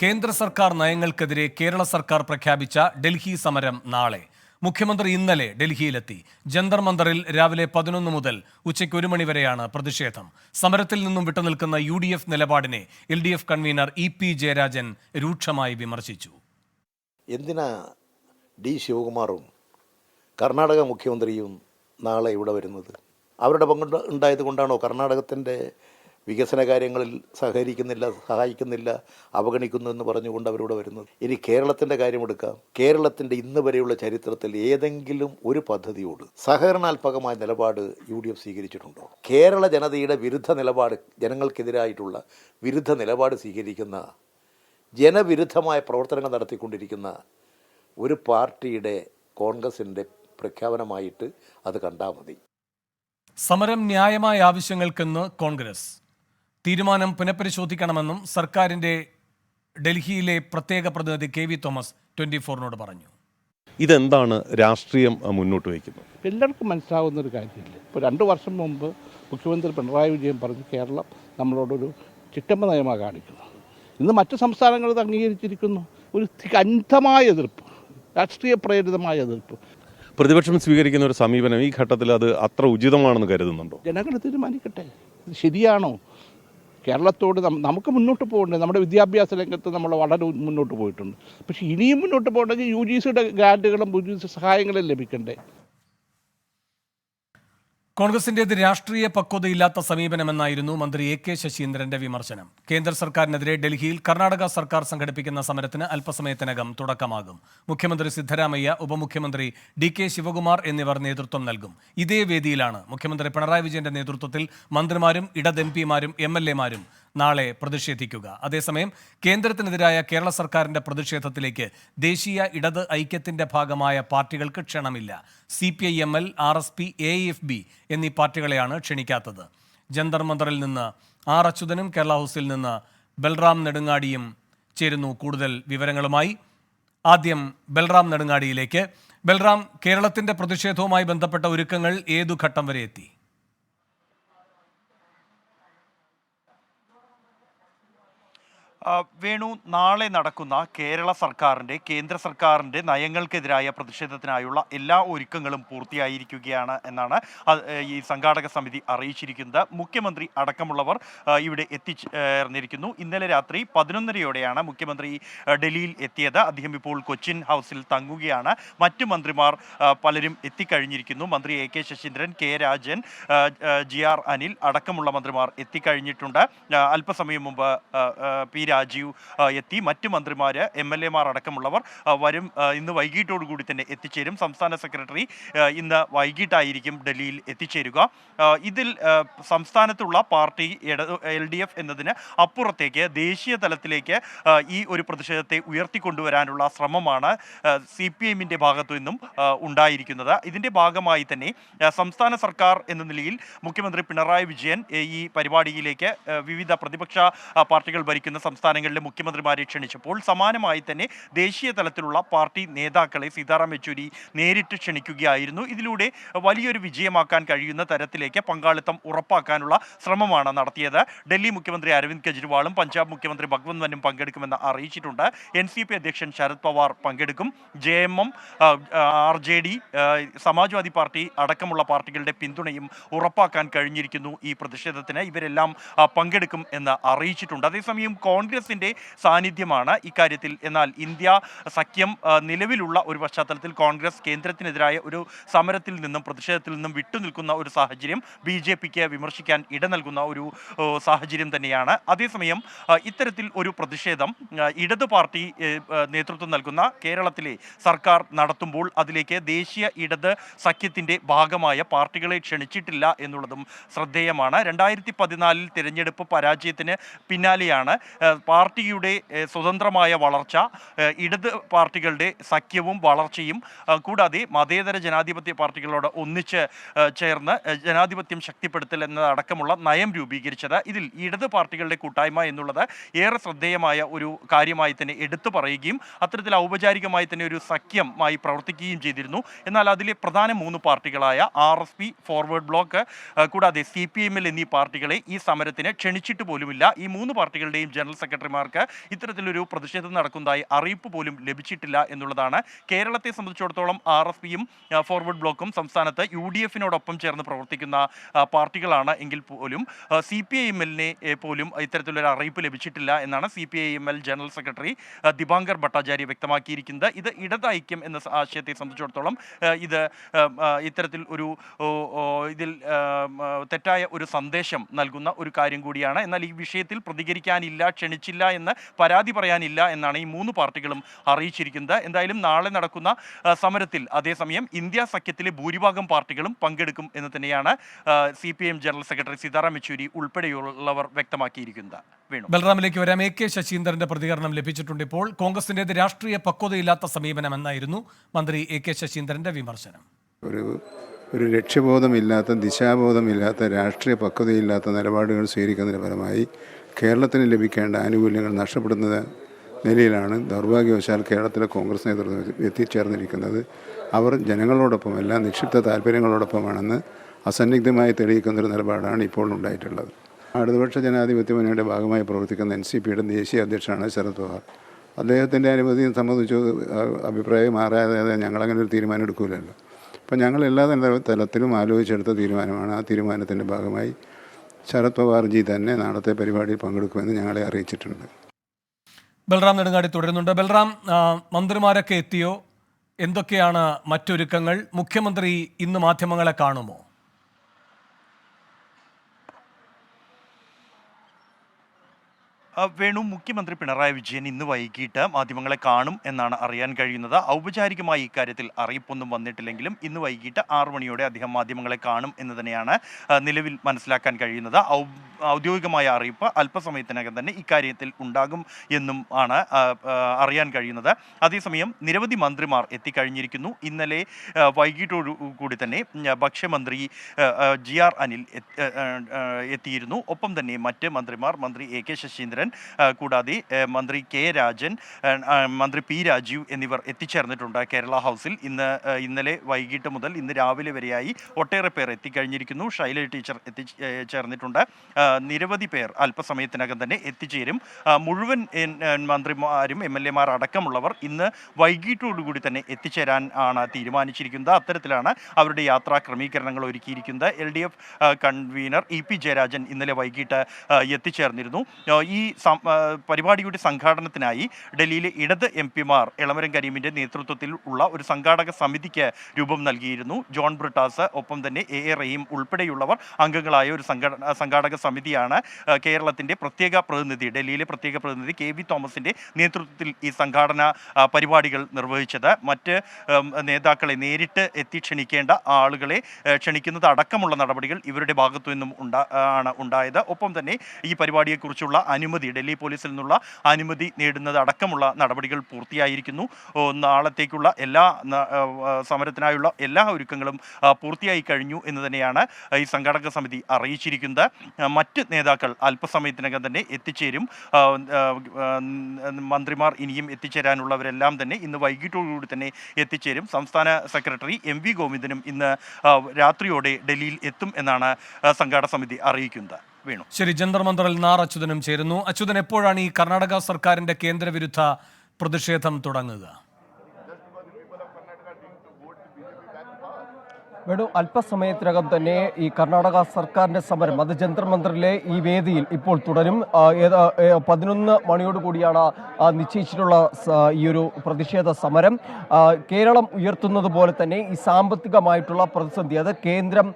കേന്ദ്ര സർക്കാർ നയങ്ങൾക്കെതിരെ കേരള സർക്കാർ പ്രഖ്യാപിച്ച ഡൽഹി സമരം നാളെ. മുഖ്യമന്ത്രി ഇന്നലെ ഡൽഹിയിലെത്തി. ജന്തർ മന്ദറിൽ രാവിലെ പതിനൊന്ന് മുതൽ ഉച്ചയ്ക്ക് ഒരു മണിവരെയാണ് പ്രതിഷേധം. സമരത്തിൽ നിന്നും വിട്ടുനിൽക്കുന്ന യു ഡി എഫ് നിലപാടിനെ L D F convener E P Jayarajan രൂക്ഷമായി വിമർശിച്ചു. എന്തിനാ ഡി ശിവകുമാറും കർണാടക മുഖ്യമന്ത്രിയും നാളെ ഇവിടെ വരുന്നത്? അവരുടെ പങ്ക് ഉണ്ടായത് കൊണ്ടാണോ കർണാടകത്തിന്റെ വികസന കാര്യങ്ങളിൽ സഹകരിക്കുന്നില്ല സഹായിക്കുന്നില്ല അവഗണിക്കുന്നു എന്ന് പറഞ്ഞുകൊണ്ട് അവരിവിടെ വരുന്നത്. ഇനി കേരളത്തിന്റെ കാര്യമെടുക്കാം കേരളത്തിന്റെ ഇന്ന് വരെയുള്ള ചരിത്രത്തിൽ ഏതെങ്കിലും ഒരു പദ്ധതിയോട് സഹകരണാത്മകമായ നിലപാട് യു ഡി എഫ് സ്വീകരിച്ചിട്ടുണ്ടോ? കേരള ജനതയുടെ വിരുദ്ധ നിലപാട് ജനങ്ങൾക്കെതിരായിട്ടുള്ള വിരുദ്ധ നിലപാട് സ്വീകരിക്കുന്ന ജനവിരുദ്ധമായ പ്രവർത്തനങ്ങൾ നടത്തിക്കൊണ്ടിരിക്കുന്ന ഒരു പാർട്ടിയുടെ കോൺഗ്രസിന്റെ പ്രഖ്യാപനമായിട്ട് അത് കണ്ടാൽ മതി. സമരം ന്യായമായ ആവശ്യങ്ങൾക്കെന്ന് കോൺഗ്രസ്. തീരുമാനം പുനഃപരിശോധിക്കണമെന്നും സർക്കാരിന്റെ ഡൽഹിയിലെ പ്രത്യേക പ്രതിനിധി കെ വി തോമസ് ട്വന്റി ഫോറിനോട് പറഞ്ഞു. ഇതെന്താണ് രാഷ്ട്രീയം മുന്നോട്ട് വയ്ക്കുന്നത്? എല്ലാവർക്കും മനസ്സിലാവുന്ന ഒരു കാര്യമില്ല? ഇപ്പോൾ രണ്ട് വർഷം മുമ്പ് മുഖ്യമന്ത്രി പിണറായി വിജയൻ പറഞ്ഞു കേരളം നമ്മളോടൊരു ചിറ്റമ്മ നയമാണ് കാണിക്കുന്നത് ഇന്ന് മറ്റു സംസ്ഥാനങ്ങൾ ഇത് അംഗീകരിച്ചിരിക്കുന്നു. ഒരു അന്ധമായ എതിർപ്പ് രാഷ്ട്രീയ പ്രേരിതമായ എതിർപ്പ്. പ്രതിപക്ഷം സ്വീകരിക്കുന്ന ഒരു സമീപനം ഈ ഘട്ടത്തിൽ അത് അത്ര ഉചിതമാണെന്ന് കരുതുന്നുണ്ടോ? ജനങ്ങൾ തീരുമാനിക്കട്ടെ. ഇത് ശരിയാണോ? കേരളത്തോട് നമുക്ക് മുന്നോട്ട് പോകണ്ടേ. നമ്മുടെ വിദ്യാഭ്യാസ രംഗത്ത് നമ്മൾ വളരെ മുന്നോട്ട് പോയിട്ടുണ്ട്. പക്ഷേ ഇനിയും മുന്നോട്ട് പോകണമെങ്കിൽ യു ജി സിയുടെ ഗ്രാന്റുകളും യു ജി സി സഹായങ്ങളും ലഭിക്കണ്ടേ? കോൺഗ്രസിന്റേത് രാഷ്ട്രീയ പക്വതയില്ലാത്ത സമീപനമെന്നായിരുന്നു മന്ത്രി എ കെ ശശീന്ദ്രന്റെ വിമർശനം. കേന്ദ്ര സർക്കാരിനെതിരെ ഡൽഹിയിൽ കർണാടക സർക്കാർ സംഘടിപ്പിക്കുന്ന സമരത്തിന് അല്പസമയത്തിനകം തുടക്കമാകും. മുഖ്യമന്ത്രി സിദ്ധരാമയ്യ ഉപമുഖ്യമന്ത്രി ഡി കെ ശിവകുമാർ എന്നിവർ നേതൃത്വം നൽകും. ഇതേ വേദിയിലാണ് മുഖ്യമന്ത്രി പിണറായി വിജയന്റെ നേതൃത്വത്തിൽ മന്ത്രിമാരും ഇടത് എം പിമാരും എം എൽ എമാരും നാളെ പ്രതിഷേധിക്കുക. അതേസമയം കേന്ദ്രത്തിനെതിരായ കേരള സർക്കാരിന്റെ പ്രതിഷേധത്തിലേക്ക് ദേശീയ ഇടത് ഐക്യത്തിന്റെ ഭാഗമായ പാർട്ടികൾക്ക് ക്ഷണമില്ല. C P I M L R S P A F B എന്നീ പാർട്ടികളെയാണ് ക്ഷണിക്കാത്തത്. ജന്തർ മന്ദറിൽ നിന്ന് ആർ അച്യുതനും കേരള ഹൗസിൽ നിന്ന് ബൽറാം നെടുങ്ങാടിയും ചേരുന്നു കൂടുതൽ വിവരങ്ങളുമായി. ആദ്യം ബൽറാം നെടുങ്ങാടിയിലേക്ക്. ബൽറാം കേരളത്തിന്റെ പ്രതിഷേധവുമായി ബന്ധപ്പെട്ട ഒരുക്കങ്ങൾ ഏതു ഘട്ടം വരെ എത്തി ആ, വേണു നാളെ നടക്കുന്ന കേരള സർക്കാരിന്റെ കേന്ദ്ര സർക്കാരിന്റെ നയങ്ങൾക്കെതിരായ പ്രതിഷേധത്തിനായുള്ള എല്ലാ ഒരുക്കങ്ങളും പൂർത്തിയായിരിക്കുകയാണ് എന്നാണ് ഈ സംഘാടക സമിതി അറിയിച്ചിരിക്കുന്നത്. മുഖ്യമന്ത്രി അടക്കമുള്ളവർ ഇവിടെ എത്തിച്ചേർന്നിരിക്കുന്നു. ഇന്നലെ രാത്രി പതിനൊന്നരയോടെയാണ് മുഖ്യമന്ത്രി ഡൽഹിയിൽ എത്തിയത്. അദ്ദേഹം ഇപ്പോൾ കൊച്ചിൻ ഹൗസിൽ തങ്ങുകയാണ്. മറ്റു മന്ത്രിമാർ പലരും എത്തിക്കഴിഞ്ഞിരിക്കുന്നു. മന്ത്രി A K Saseendran K Rajan G R Anil അടക്കമുള്ള മന്ത്രിമാർ എത്തിക്കഴിഞ്ഞിട്ടുണ്ട്. അല്പസമയം മുമ്പ് പി രാജീവ് എത്തി. മറ്റ് മന്ത്രിമാർ എം എൽ എമാർ അടക്കമുള്ളവർ വരും. ഇന്ന് വൈകിട്ടോടുകൂടി തന്നെ എത്തിച്ചേരും. സംസ്ഥാന സെക്രട്ടറി ഇന്ന് വൈകിട്ടായിരിക്കും ഡൽഹിയിൽ എത്തിച്ചേരുക. ഇതിൽ സംസ്ഥാനത്തുള്ള പാർട്ടി എൽ ഡി എഫ് എന്നതിന് അപ്പുറത്തേക്ക് ദേശീയ തലത്തിലേക്ക് ഈ ഒരു പ്രതിഷേധത്തെ ഉയർത്തിക്കൊണ്ടുവരാനുള്ള ശ്രമമാണ് സി പി എമ്മിന്റെ ഭാഗത്തു നിന്നും ഉണ്ടായിരിക്കുന്നത്. ഇതിന്റെ ഭാഗമായി തന്നെ സംസ്ഥാന സർക്കാർ എന്ന നിലയിൽ മുഖ്യമന്ത്രി പിണറായി വിജയൻ ഈ പരിപാടിയിലേക്ക് വിവിധ പ്രതിപക്ഷ പാർട്ടികൾ ഭരിക്കുന്ന സംസ്ഥാനങ്ങളിലെ മുഖ്യമന്ത്രിമാരെ ക്ഷണിച്ചപ്പോൾ സമാനമായി തന്നെ ദേശീയ തലത്തിലുള്ള പാർട്ടി നേതാക്കളെ സീതാറാം യെച്ചൂരി നേരിട്ട് ക്ഷണിക്കുകയായിരുന്നു. ഇതിലൂടെ വലിയൊരു വിജയമാക്കാൻ കഴിയുന്ന തരത്തിലേക്ക് പങ്കാളിത്തം ഉറപ്പാക്കാനുള്ള ശ്രമമാണ് നടത്തിയത്. ഡൽഹി മുഖ്യമന്ത്രി അരവിന്ദ് കെജ്രിവാളും പഞ്ചാബ് മുഖ്യമന്ത്രി ഭഗവന്ത് മനും പങ്കെടുക്കുമെന്ന് അറിയിച്ചിട്ടുണ്ട്. എൻ സി പി അധ്യക്ഷൻ ശരത് പവാർ പങ്കെടുക്കും. J M M R J D Samajwadi Party അടക്കമുള്ള പാർട്ടികളുടെ പിന്തുണയും ഉറപ്പാക്കാൻ കഴിഞ്ഞിരിക്കുന്നു ഈ പ്രതിഷേധത്തിന്. ഇവരെല്ലാം പങ്കെടുക്കും എന്ന് അറിയിച്ചിട്ടുണ്ട്. അതേസമയം കോൺഗ്രസിന്റെ സാന്നിധ്യമാണ് ഇക്കാര്യത്തിൽ. എന്നാൽ ഇന്ത്യ സഖ്യം നിലവിലുള്ള ഒരു പശ്ചാത്തലത്തിൽ കോൺഗ്രസ് കേന്ദ്രത്തിനെതിരായ ഒരു സമരത്തിൽ നിന്നും പ്രതിഷേധത്തിൽ നിന്നും വിട്ടുനിൽക്കുന്ന ഒരു സാഹചര്യം ബി ജെ പിക്ക് വിമർശിക്കാൻ ഇട നൽകുന്ന ഒരു സാഹചര്യം തന്നെയാണ്. അതേസമയം ഇത്തരത്തിൽ ഒരു പ്രതിഷേധം ഇടതു പാർട്ടി നേതൃത്വം നൽകുന്ന കേരളത്തിലെ സർക്കാർ നടത്തുമ്പോൾ അതിലേക്ക് ദേശീയ ഇടത് സഖ്യത്തിന്റെ ഭാഗമായ പാർട്ടികളെ ക്ഷണിച്ചിട്ടില്ല എന്നുള്ളതും ശ്രദ്ധേയമാണ്. രണ്ടായിരത്തി പതിനാലിൽ തിരഞ്ഞെടുപ്പ് പരാജയത്തിന് പിന്നാലെയാണ് പാർട്ടിയുടെ സ്വതന്ത്രമായ വളർച്ച ഇടത് പാർട്ടികളുടെ സഖ്യവും വളർച്ചയും കൂടാതെ മതേതര ജനാധിപത്യ പാർട്ടികളോട് ഒന്നിച്ച് ചേർന്ന് ജനാധിപത്യം ശക്തിപ്പെടുത്തൽ എന്നതടക്കമുള്ള നയം രൂപീകരിച്ചത് ഇതിൽ ഇടത് പാർട്ടികളുടെ കൂട്ടായ്മ എന്നുള്ളത് ഏറെ ശ്രദ്ധേയമായ ഒരു കാര്യമായി തന്നെ എടുത്തു പറയുകയും അത്തരത്തിൽ ഔപചാരികമായി തന്നെ ഒരു സഖ്യമായി പ്രവർത്തിക്കുകയും ചെയ്തിരുന്നു. എന്നാൽ അതിലെ പ്രധാന മൂന്ന് പാർട്ടികളായ R S P Forward Bloc കൂടാതെ സി പി എം എൽ എന്നീ പാർട്ടികളെ ഈ സമരത്തിന് ക്ഷണിച്ചിട്ട് പോലുമില്ല. ഈ മൂന്ന് പാർട്ടികളുടെയും ജനറൽ സെക്രട്ടറിമാർക്ക് ഇത്തരത്തിലൊരു പ്രതിഷേധം നടക്കുന്നതായി അറിയിപ്പ് പോലും ലഭിച്ചിട്ടില്ല എന്നുള്ളതാണ്. കേരളത്തെ സംബന്ധിച്ചിടത്തോളം ആർ എസ് പിയും ഫോർവേഡ് ബ്ലോക്കും സംസ്ഥാനത്ത് യു ഡി എഫിനോടൊപ്പം ചേർന്ന് പ്രവർത്തിക്കുന്ന പാർട്ടികളാണ് എങ്കിൽ പോലും സി പി ഐ എം എല്ലിനെ പോലും ഇത്തരത്തിലൊരു അറിയിപ്പ് ലഭിച്ചിട്ടില്ല എന്നാണ് C P I M L general secretary Dipankar Bhattacharya വ്യക്തമാക്കിയിരിക്കുന്നത്. ഇത് ഇടതൈക്യം എന്ന ആശയത്തെ സംബന്ധിച്ചിടത്തോളം ഇത് ഇത്തരത്തിൽ ഒരു ഇതിൽ തെറ്റായ ഒരു സന്ദേശം നൽകുന്ന ഒരു കാര്യം കൂടിയാണ്. എന്നാൽ ഈ വിഷയത്തിൽ പ്രതികരിക്കാനില്ല ക്ഷണിച്ചില്ല എന്ന് പരാതി പറയാനില്ല എന്നാണ് ഈ മൂന്ന് പാർട്ടികളും അറിയിച്ചിരിക്കുന്നത്. എന്തായാലും നാളെ നടക്കുന്ന സമരത്തിൽ അതേസമയം ഇന്ത്യ സഖ്യത്തിലെ ഭൂരിഭാഗം പാർട്ടികളും പങ്കെടുക്കും എന്ന് തന്നെയാണ് C P M general secretary Sitaram Yechury ഉൾപ്പെടെയുള്ളവർ വ്യക്തമാക്കിയിരിക്കുന്നത്. വേണു. ബൽറാമിലേക്ക് വരാം. എ കെ ശശീന്ദ്രന്റെ പ്രതികരണം ലഭിച്ചിട്ടുണ്ട് ഇപ്പോൾ. കോൺഗ്രസിന്റെ രാഷ്ട്രീയ പക്വതയില്ലാത്ത സമീപനമെന്നായിരുന്നു മന്ത്രി എ കെ ശശീന്ദ്രന്റെ വിമർശനം. ഒരു ഒരു ലക്ഷ്യബോധമില്ലാത്ത ദിശാബോധമില്ലാത്ത രാഷ്ട്രീയ പക്വതയില്ലാത്ത നിലപാടുകൾ സ്വീകരിക്കുന്നതിന് ഫലമായി കേരളത്തിന് ലഭിക്കേണ്ട ആനുകൂല്യങ്ങൾ നഷ്ടപ്പെടുന്ന നിലയിലാണ് ദൗർഭാഗ്യവശാൽ കേരളത്തിലെ കോൺഗ്രസ് നേതൃത്വം എത്തിച്ചേർന്നിരിക്കുന്നത്. അവർ ജനങ്ങളോടൊപ്പമല്ല നിക്ഷിപ്ത താല്പര്യങ്ങളോടൊപ്പമാണെന്ന് അസന്നിഗ്ധമായി തെളിയിക്കുന്നൊരു നിലപാടാണ് ഇപ്പോൾ ഉണ്ടായിട്ടുള്ളത്. ഇടതുപക്ഷ ജനാധിപത്യ മുന്നണിയുടെ ഭാഗമായി പ്രവർത്തിക്കുന്ന എൻ സി പിയുടെ ദേശീയ അധ്യക്ഷനാണ് ശരത് പവാർ. അദ്ദേഹത്തിന്റെ അനുമതി സംബന്ധിച്ച് അഭിപ്രായം മാറാതെ ഞങ്ങളങ്ങനെ ഒരു തീരുമാനം എടുക്കില്ലല്ലോ അപ്പം ഞങ്ങൾ എല്ലാ തല- തലത്തിലും ആലോചിച്ചെടുത്ത തീരുമാനമാണ്. ആ തീരുമാനത്തിന്റെ ഭാഗമായി ശരത് പവാർജി തന്നെ നാളത്തെ പരിപാടിയിൽ പങ്കെടുക്കുമെന്ന് ഞങ്ങളെ അറിയിച്ചിട്ടുണ്ട്. ബൽറാം നെടുങ്ങാടി തുടരുന്നുണ്ട്. ബൽറാം മന്ത്രിമാരൊക്കെ എത്തിയോ? എന്തൊക്കെയാണ് മറ്റൊരുക്കങ്ങൾ? മുഖ്യമന്ത്രി ഇന്ന് മാധ്യമങ്ങളെ കാണുമോ ആ, വേണു മുഖ്യമന്ത്രി പിണറായി വിജയൻ ഇന്ന് വൈകിട്ട് മാധ്യമങ്ങളെ കാണും എന്നാണ് അറിയാൻ കഴിയുന്നത്. ഔപചാരികമായി ഇക്കാര്യത്തിൽ അറിയിപ്പൊന്നും വന്നിട്ടില്ലെങ്കിലും ഇന്ന് വൈകിട്ട് ആറു മണിയോടെ അദ്ദേഹം മാധ്യമങ്ങളെ കാണും എന്ന് തന്നെയാണ് നിലവിൽ മനസ്സിലാക്കാൻ കഴിയുന്നത്. ഔദ്യോഗികമായ അറിയിപ്പ് അല്പസമയത്തിനകം തന്നെ ഇക്കാര്യത്തിൽ ഉണ്ടാകും എന്നും ആണ് അറിയാൻ കഴിയുന്നത്. അതേസമയം നിരവധി മന്ത്രിമാർ എത്തിക്കഴിഞ്ഞിരിക്കുന്നു. ഇന്നലെ വൈകിട്ടോടു കൂടി തന്നെ ഭക്ഷ്യമന്ത്രി ജി ആർ അനിൽ എത്തിയിരുന്നു. ഒപ്പം തന്നെ മറ്റ് മന്ത്രിമാർ മന്ത്രി എ കെ ശശീന്ദ്രൻ കൂടാതെ മന്ത്രി കെ രാജൻ മന്ത്രി പി രാജീവ് എന്നിവർ എത്തിച്ചേർന്നിട്ടുണ്ട് കേരള ഹൗസിൽ. ഇന്ന് ഇന്നലെ വൈകിട്ട് മുതൽ ഇന്ന് രാവിലെ വരെയായി ഒട്ടേറെ പേർ എത്തിക്കഴിഞ്ഞിരിക്കുന്നു. ശൈല ടീച്ചർ എത്തി ചേർന്നിട്ടുണ്ട്. നിരവധി പേർ അല്പസമയത്തിനകം തന്നെ എത്തിച്ചേരും. മുഴുവൻ മന്ത്രിമാരും എം എൽ എമാർ അടക്കമുള്ളവർ ഇന്ന് വൈകിട്ടോടുകൂടി തന്നെ എത്തിച്ചേരാൻ ആണ് തീരുമാനിച്ചിരിക്കുന്നത്. അത്തരത്തിലാണ് അവരുടെ യാത്രാ ക്രമീകരണങ്ങൾ ഒരുക്കിയിരിക്കുന്നത്. L D F convener E P Jayarajan ഇന്നലെ വൈകിട്ട് എത്തിച്ചേർന്നിരുന്നു. ഈ പരിപാടിയുടെ സംഘാടനത്തിനായി ഡൽഹിയിലെ ഇടത് എം പിമാർ എളമരം കരീമിന്റെ നേതൃത്വത്തിൽ ഉള്ള ഒരു സംഘാടക സമിതിക്ക് രൂപം നൽകിയിരുന്നു. ജോൺ ബ്രിട്ടാസ് ഒപ്പം തന്നെ എ എ റഹീം ഉൾപ്പെടെയുള്ളവർ അംഗങ്ങളായ ഒരു സംഘാടക സമിതിയാണ് കേരളത്തിന്റെ പ്രത്യേക പ്രതിനിധി ഡൽഹിയിലെ പ്രത്യേക പ്രതിനിധി കെ വി തോമസിന്റെ നേതൃത്വത്തിൽ ഈ സംഘാടന പരിപാടികൾ നിർവഹിച്ചത്. മറ്റ് നേതാക്കളെ നേരിട്ട് എത്തി ക്ഷണിക്കേണ്ട ആളുകളെ ക്ഷണിക്കുന്നത് അടക്കമുള്ള നടപടികൾ ഇവരുടെ ഭാഗത്തു നിന്നും ഉണ്ടാ ആണ് ഉണ്ടായത്. ഒപ്പം തന്നെ ഈ പരിപാടിയെക്കുറിച്ചുള്ള അനുമതി ഡൽഹി പോലീസിൽ നിന്നുള്ള അനുമതി നേടുന്നത് അടക്കമുള്ള നടപടികൾ പൂർത്തിയായിരിക്കുന്നു. നാളത്തേക്കുള്ള എല്ലാ സമരത്തിനായുള്ള എല്ലാ ഒരുക്കങ്ങളും പൂർത്തിയായി കഴിഞ്ഞു എന്ന് തന്നെയാണ് ഈ സംഘാടക സമിതി അറിയിച്ചിരിക്കുന്നത്. മറ്റ് നേതാക്കൾ അല്പസമയത്തിനകം തന്നെ എത്തിച്ചേരും. മന്ത്രിമാർ ഇനിയും എത്തിച്ചേരാനുള്ളവരെല്ലാം തന്നെ ഇന്ന് വൈകിട്ടോടുകൂടി തന്നെ എത്തിച്ചേരും. സംസ്ഥാന സെക്രട്ടറി എം വി ഗോവിന്ദനും ഇന്ന് രാത്രിയോടെ ഡൽഹിയിൽ എത്തും എന്നാണ് സംഘാടക സമിതി അറിയിക്കുന്നത്. വേണു. ശരി ജന്തർ നാർ അച്യുതനും ചേരുന്നു. അച്യുതൻ എപ്പോഴാണ് ഈ കർണാടക സർക്കാരിന്റെ കേന്ദ്രവിരുദ്ധ പ്രതിഷേധം തുടങ്ങുക? വേണു അല്പസമയത്തിനകം തന്നെ ഈ കർണാടക സർക്കാരിന്റെ സമരം അത് ജന്തർമന്ത്രിലെ ഈ വേദിയിൽ ഇപ്പോൾ തുടരും. പതിനൊന്ന് മണിയോട് കൂടിയാണ് നിശ്ചയിച്ചിട്ടുള്ള ഈ ഒരു പ്രതിഷേധ സമരം. കേരളം ഉയർത്തുന്നത് പോലെ തന്നെ ഈ സാമ്പത്തികമായിട്ടുള്ള പ്രതിസന്ധി അത് കേന്ദ്രം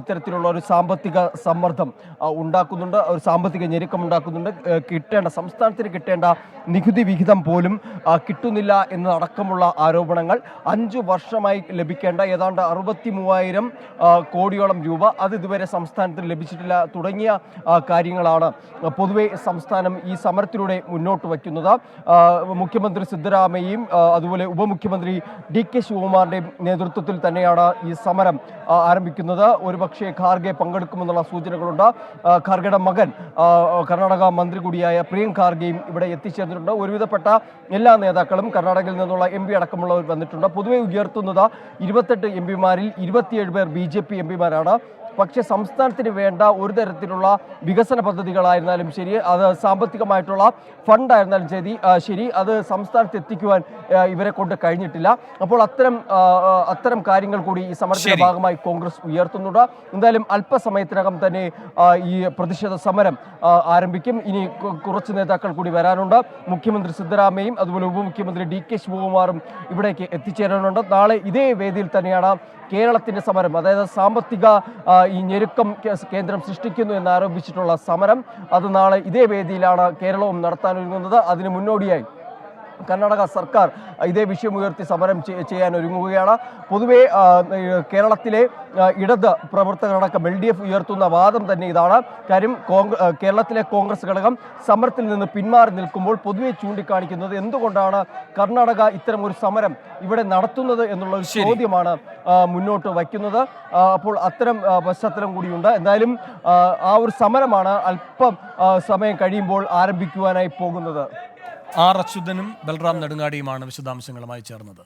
ഇത്തരത്തിലുള്ള ഒരു സാമ്പത്തിക സമ്മർദ്ദം ഉണ്ടാക്കുന്നുണ്ട് ഒരു സാമ്പത്തിക ഞെരുക്കം ഉണ്ടാക്കുന്നുണ്ട്. കിട്ടേണ്ട സംസ്ഥാനത്തിന് കിട്ടേണ്ട നികുതി വിഹിതം പോലും കിട്ടുന്നില്ല എന്നതടക്കമുള്ള ആരോപണങ്ങൾ അഞ്ചു വർഷമായി ലഭിക്കേണ്ട ഏതാണ്ട് അറുപത്തി മൂവായിരം കോടിയോളം രൂപ അത് ഇതുവരെ സംസ്ഥാനത്തിന് ലഭിച്ചിട്ടില്ല. തുടങ്ങിയ കാര്യങ്ങളാണ് പൊതുവെ സംസ്ഥാനം ഈ സമരത്തിലൂടെ മുന്നോട്ട് വയ്ക്കുന്നത്. മുഖ്യമന്ത്രി സിദ്ധരാമയ്യയും അതുപോലെ ഉപമുഖ്യമന്ത്രി ഡി കെ ശിവകുമാറിന്റെയും നേതൃത്വത്തിൽ തന്നെയാണ് ഈ സമരം ആരംഭിക്കുന്നത്. ഒരുപക്ഷെ ഖാർഗെ പങ്കെടുക്കുമെന്നുള്ള സൂചനകളുണ്ട്. ഖാർഗയുടെ മകൻ കർണാടക മന്ത്രി കൂടിയായ പ്രിയം ഖാർഗെയും ഇവിടെ എത്തിച്ചേർന്നിട്ടുണ്ട്. ഒരുവിധപ്പെട്ട എല്ലാ നേതാക്കളും കർണാടകയിൽ നിന്നുള്ള എം പി അടക്കമുള്ളവർ വന്നിട്ടുണ്ട്. പൊതുവെ ഉയർത്തുന്നത് ഇരുപത്തെട്ട് എം പിമാരിൽ ഇരുപത്തിയേഴ് പേർ ബി ജെ പി എം പിമാരാണ്. പക്ഷേ സംസ്ഥാനത്തിന് വേണ്ട ഒരു തരത്തിലുള്ള വികസന പദ്ധതികളായിരുന്നാലും ശരി അത് സാമ്പത്തികമായിട്ടുള്ള ഫണ്ടായിരുന്നാലും ശരി ശരി അത് സംസ്ഥാനത്ത് എത്തിക്കുവാൻ ഇവരെ കൊണ്ട് കഴിഞ്ഞിട്ടില്ല. അപ്പോൾ അത്തരം അത്തരം കാര്യങ്ങൾ കൂടി ഈ സമരത്തിന്റെ ഭാഗമായി കോൺഗ്രസ് ഉയർത്തുന്നുണ്ട്. എന്തായാലും അല്പസമയത്തിനകം തന്നെ ഈ പ്രതിഷേധ സമരം ആരംഭിക്കും. ഇനി കുറച്ച് നേതാക്കൾ കൂടി വരാനുണ്ട്. മുഖ്യമന്ത്രി സിദ്ധരാമയ്യയും അതുപോലെ ഉപമുഖ്യമന്ത്രി ഡി കെ ശിവകുമാറും ഇവിടേക്ക് എത്തിച്ചേരാനുണ്ട്. നാളെ ഇതേ വേദിയിൽ തന്നെയാണ് കേരളത്തിന്റെ സമരം അതായത് സാമ്പത്തിക ഈ ഞെരുക്കം കേന്ദ്രം സൃഷ്ടിക്കുന്നു എന്ന് ആരോപിച്ചിട്ടുള്ള സമരം അത് നാളെ ഇതേ വേദിയിലാണ് കേരളവും നടത്താനൊരുങ്ങുന്നത് അതിന് മുന്നോടിയായി കർണാടക സർക്കാർ ഇതേ വിഷയം ഉയർത്തി സമരം ചെയ്യാൻ ഒരുങ്ങുകയാണ്. പൊതുവെ കേരളത്തിലെ ഇടത് പ്രവർത്തകരടക്കം എൽ ഡി എഫ് ഉയർത്തുന്ന വാദം തന്നെ ഇതാണ്. കാര്യം കോൺഗ്ര- കേരളത്തിലെ കോൺഗ്രസ് ഘടകം സമരത്തിൽ നിന്ന് പിന്മാറി നിൽക്കുമ്പോൾ പൊതുവെ ചൂണ്ടിക്കാണിക്കുന്നത് എന്തുകൊണ്ടാണ് കർണാടക ഇത്തരം ഒരു സമരം ഇവിടെ നടത്തുന്നത് എന്നുള്ള ഒരു ചോദ്യമാണ് മുന്നോട്ട് വയ്ക്കുന്നത്. അപ്പോൾ അത്തരം പശ്ചാത്തലം കൂടിയുണ്ട്. എന്തായാലും ആ, ആ ഒരു സമരമാണ് അല്പം സമയം കഴിയുമ്പോൾ ആരംഭിക്കുവാനായി പോകുന്നത്. ആർ അച്യുതനും ബൽറാം നെടുങ്ങാടിയുമാണ് വിശദാംശങ്ങളുമായി ചേർന്നത്.